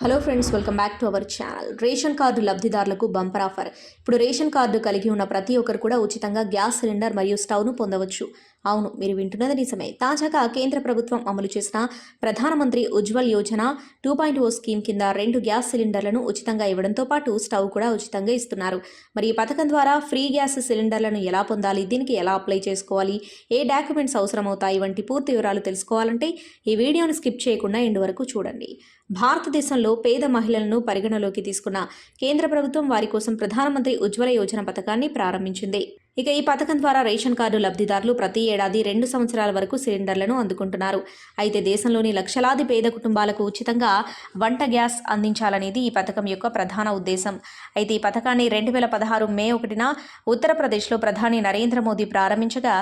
Hello friends welcome back to our channel ration card లబ్ధిదారులకు bumper offer ఇప్పుడు ration card కలిగి ఉన్న ప్రతి ఒక్కరు కూడా ఉచితంగా గ్యాస్ సిలిండర్ మరియు స్టవ్ను పొందవచ్చు. అవును మీరు వింటున్నది నిజమే. తాజాగా కేంద్ర ప్రభుత్వం అమలు చేసిన ప్రధానమంత్రి Ujjwal Yojana two point O scheme కింద రెండు గ్యాస్ సిలిండర్లను ఉచితంగా ఇవ్వడంతో పాటు స్టవ్ కూడా ఉచితంగా ఇస్తున్నారు. మరి ఈ పథకం ద్వారా ఫ్రీ గ్యాస్ సిలిండర్లను ఎలా పొందాలి? దీనికి ఎలా అప్లై చేసుకోవాలి? ఏ డాక్యుమెంట్స్ అవసరమవుతాయి? వంటి పూర్తి వివరాలు తెలుసుకోవాలంటే ఈ వీడియోను స్కిప్ చేయకుండా ఎండు వరకు చూడండి. భారతదేశంలో పేద మహిళలను పరిగణలోకి తీసుకున్న కేంద్ర ప్రభుత్వం వారి కోసం ప్రధానమంత్రి ఉజ్వల యోజన పథకాన్ని ప్రారంభించింది. ఇక ఈ పథకం ద్వారా రేషన్ కార్డు లబ్ధిదారులు ప్రతి ఏడాది రెండు సంవత్సరాల వరకు సిలిండర్లను అందుకుంటున్నారు. అయితే దేశంలోని లక్షలాది పేద కుటుంబాలకు ఉచితంగా వంట గ్యాస్ అందించాలనేది ఈ పథకం యొక్క ప్రధాన ఉద్దేశం. అయితే ఈ పథకాన్ని రెండు వేల పదహారు మే ఒకటిన ఉత్తరప్రదేశ్లో ప్రధాని నరేంద్ర మోదీ ప్రారంభించగా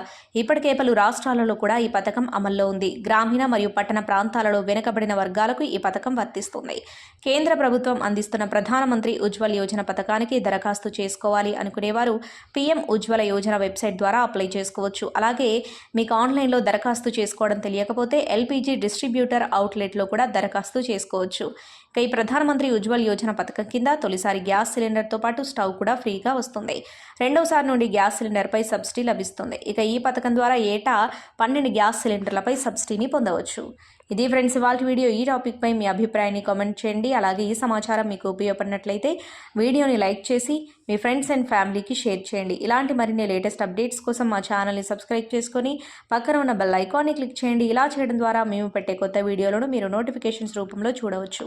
ఇప్పటికే పలు రాష్ట్రాలలో కూడా ఈ పథకం అమల్లో ఉంది. గ్రామీణ మరియు పట్టణ ప్రాంతాలలో వెనుకబడిన వర్గాలకు ఈ పథకం వర్తిస్తుంది. కేంద్ర ప్రభుత్వం అందిస్తున్న ప్రధానమంత్రి ఉజ్వల్ యోజన పథకానికి దరఖాస్తు చేసుకోవాలి అనుకునేవారు పీఎం ఉజ్వల యోజన వెబ్సైట్ ద్వారా అప్లై చేసుకోవచ్చు. అలాగే మీకు ఆన్లైన్లో దరఖాస్తు చేసుకోవడం తెలియకపోతే ఎల్పిజి డిస్ట్రిబ్యూటర్ అవుట్లెట్లో కూడా దరఖాస్తు చేసుకోవచ్చు. ఇక ఈ ప్రధానమంత్రి ఉజ్వల్ యోజన పథకం కింద తొలిసారి గ్యాస్ సిలిండర్తో పాటు స్టవ్ కూడా ఫ్రీగా వస్తుంది. రెండవసారి నుండి గ్యాస్ సిలిండర్పై సబ్సిడీ లభిస్తుంది. ఇక ఈ పథకం ద్వారా ఏటా పన్నెండు గ్యాస్ సిలిండర్లపై సబ్సిడీని పొందవచ్చు. ఇది ఫ్రెండ్స్ ఇవాళ వీడియో. ఈ టాపిక్పై మీ అభిప్రాయాన్ని కామెంట్ చేయండి. అలాగే ఈ సమాచారం మీకు ఉపయోగపడినట్లయితే వీడియోని లైక్ చేసి మీ ఫ్రెండ్స్ అండ్ ఫ్యామిలీకి షేర్ చేయండి. ఇలాంటి మరిన్ని లేటెస్ట్ అప్డేట్స్ కోసం మా ఛానల్ని సబ్స్క్రైబ్ చేసుకొని పక్కన ఉన్న బెల్ ఐకాన్ని క్లిక్ చేయండి. ఇలా చేయడం ద్వారా మేము పెట్టే కొత్త వీడియోలను మీరు నోటిఫికేషన్స్ రూపంలో చూడవచ్చు.